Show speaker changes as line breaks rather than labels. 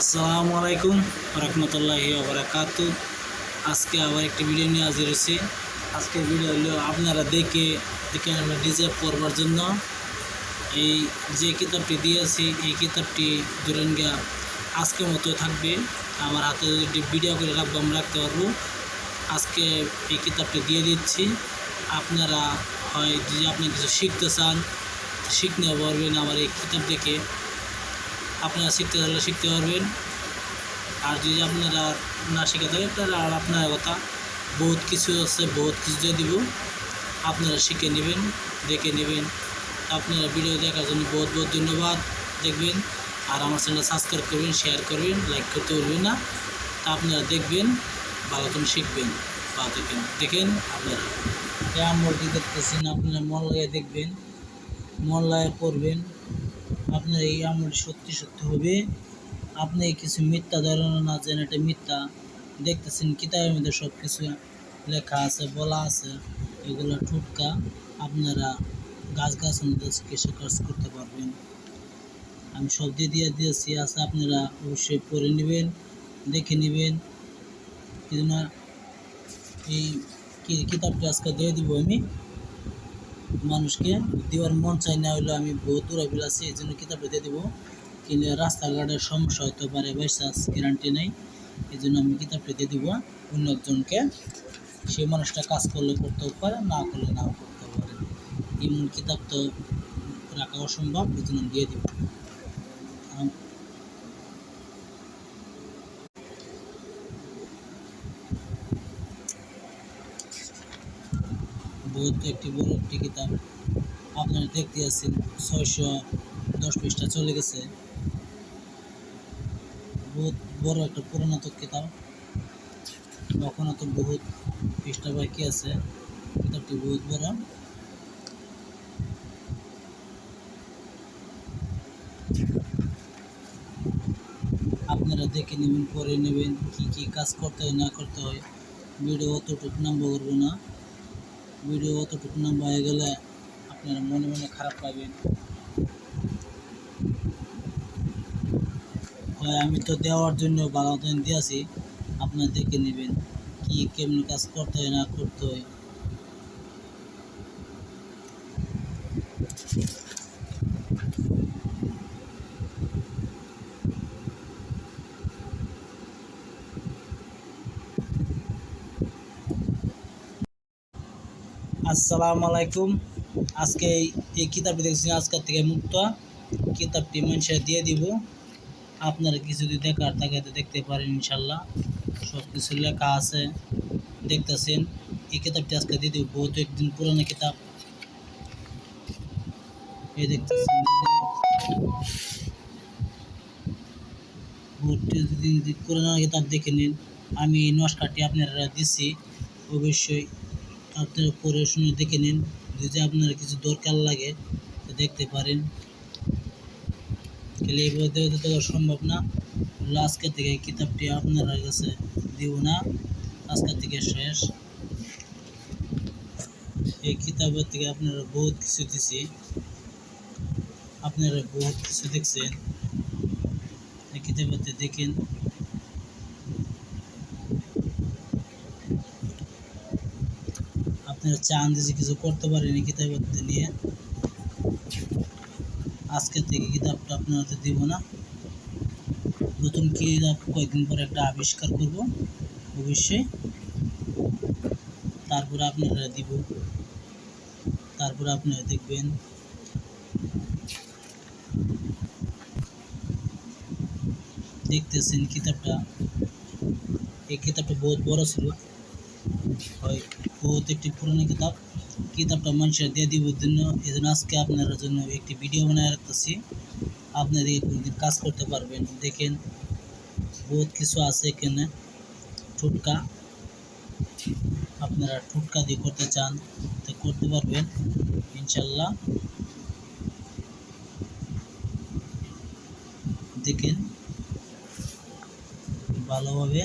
আসসালামু আলাইকুম রহমতুল্লাহি বারাকাত আজকে আবার একটি ভিডিও নিয়ে হাজির হয়েছি। আজকের ভিডিও হলো আপনারা দেখে দেখে আমরা ডিজার্ভ করবার জন্য এই যে কিতাবটি দিয়েছি, এই কিতাবটি ধরেন গিয়া আজকের মতো থাকবে। আমার হাতে যদি ভিডিও করে রাখব, আমি রাখতে পারব। আজকে এই কিতাবটি দিয়ে দিচ্ছি। আপনারা হয় যদি আপনি কিছু শিখতে চান, শিখতে পারবেন আমার এই কিতাব দেখে। আপনারা শিখতে চাইলে শিখতে পারবেন। আর যদি আপনারা না শেখাতে পারেন তাহলে আর আপনার কথা বহুত কিছু আছে, বহুত কিছু দিয়ে দিব। আপনারা শিখে নেবেন, দেখে নেবেন। আপনারা ভিডিও দেখার জন্য বহুত বহুত ধন্যবাদ। দেখবেন, আর আমার চ্যানেল সাবস্ক্রাইব করবেন শেয়ার করবেন লাইক করতে বলবেন না। তা আপনারা দেখবেন, ভালো করে শিখবেন বা দেখেন দেখেন আপনারা। এই আমলটি দেখতেছেন, আপনারা মন লাগিয়ে দেখবেন, মন লাগিয়ে করবেন আপনার এই আমল সত্যি সত্যি হবে। আপনি কিছু মিথ্যা ধারণা না জানেন এটা মিথ্যা। দেখতেছেন কিতাবের মধ্যে সব কিছু লেখা আছে, বলা আছে। এগুলো টুটকা আপনারা গাছ গাছ কৃষি কাজ করতে পারবেন। আমি সব দিয়ে দিয়ে দিয়েছি, আছে আপনারা অবশ্যই পড়ে নেবেন, দেখে নেবেন। কিন্তু না এই কিতাবটা আজকে দিয়ে দিব আমি। মানুষকে দেওয়ার মন চাই না হলে আমি বহুত দূরে বিলাসি, এই জন্য কিতাবটা দিয়ে দেবো। কিন্তু রাস্তাঘাটের সমস্যা হতে পারে বাইসাস গ্যারান্টি নেই। এই জন্য আমি কিতাবটা দিয়ে দিব। অন্য একজনকে সেই মানুষটা কাজ করলে করতেও পারে, না করলে নাও করতে পারে। এমন কিতাব তো রাখা অসম্ভব, এই জন্য দিয়ে দিব। বহুত একটি বড় একটি কিতাব আপনারা দেখতে আছেন। ছয়শো দশ পৃষ্ঠা চলে গেছে। বহুত বড় একটা পুরানো কিতাব। এখনও তো বহুত পৃষ্ঠা বাকি আছে। কিতাবটি বহুত বড়। আপনারা দেখে নেবেন পরে নেবেন কি কি কাজ করতে হয়, না করতে হয়। ভিডিও অতটুকু নাম্বার করব না। ভিডিও অতটুকু নাম্বার হয়ে গেলে আপনারা মনে মনে খারাপ পাবেন। হয় আমি তো দেওয়ার জন্য ভালো দিয়েছি আপনারা দেখে নেবেন কি কেমন কাজ করতে হয়, না করতে হয়। আসসালামু আলাইকুম। আজকে এই- কিতাবটি দেখছি আজকের থেকে মুক্ত। কিতাবটি মানুষের দিয়ে দিব। আপনারা কিছু যদি দেখার থাকে তো দেখতে পারেন ইনশাল্লাহ। সব কিছু লেখা আছে, দেখতেছেন। এই কিতাবটি আজকে দিয়ে দিব বহুত একদিন পুরনো কিতাব। এই দেখতেছেন পুরনো কিতাব দেখে নিন, আমি এই নস্কারটি আপনারা দিচ্ছি অবশ্যই আপনারা পড়ে শুনে দেখে নিন, যদি আপনার কিছু দরকার লাগে দেখতে পারেন। খেলে এইভাবে দেওয়া দেওয়া সম্ভব না। আজকে থেকে কিতাবটি আপনার কাছে দিব না, আজকে থেকে শেষ। এই কিতাবের থেকে আপনারা বহুত কিছু দিছি। আপনারা বহুত কিছু দেখছেন। এই কিতাবের দেখেন। চান যে কিছু করতে পারেন এই কিতাবের নিয়ে। আজকে থেকে কিতাবটা আপনাদের দিব না। নতুন কিতাব কয়েকদিন পরে একটা আবিষ্কার করব, অবশ্যই। তারপরে আপনারা দিব। তারপরে আপনারা দেখবেন। দেখতেছেন কিতাবটা। এই কিতাবটা বহুত বড় ছিল। হয় বহুত একটি পুরনো কিতাব। কিতাবটা মানুষের দিয়ে দিব জন্য। এই জন্য আজকে আপনার জন্য একটি ভিডিও বানায় রাখতেছি। আপনারা কোনদিন কাজ করতে পারবেন। দেখেন, বহুত কিছু আছে এখানে। টুটকা আপনারা টুটকা দিয়ে করতে চান, তো করতে পারবেন, ইনশাল্লাহ। দেখেন, ভালোভাবে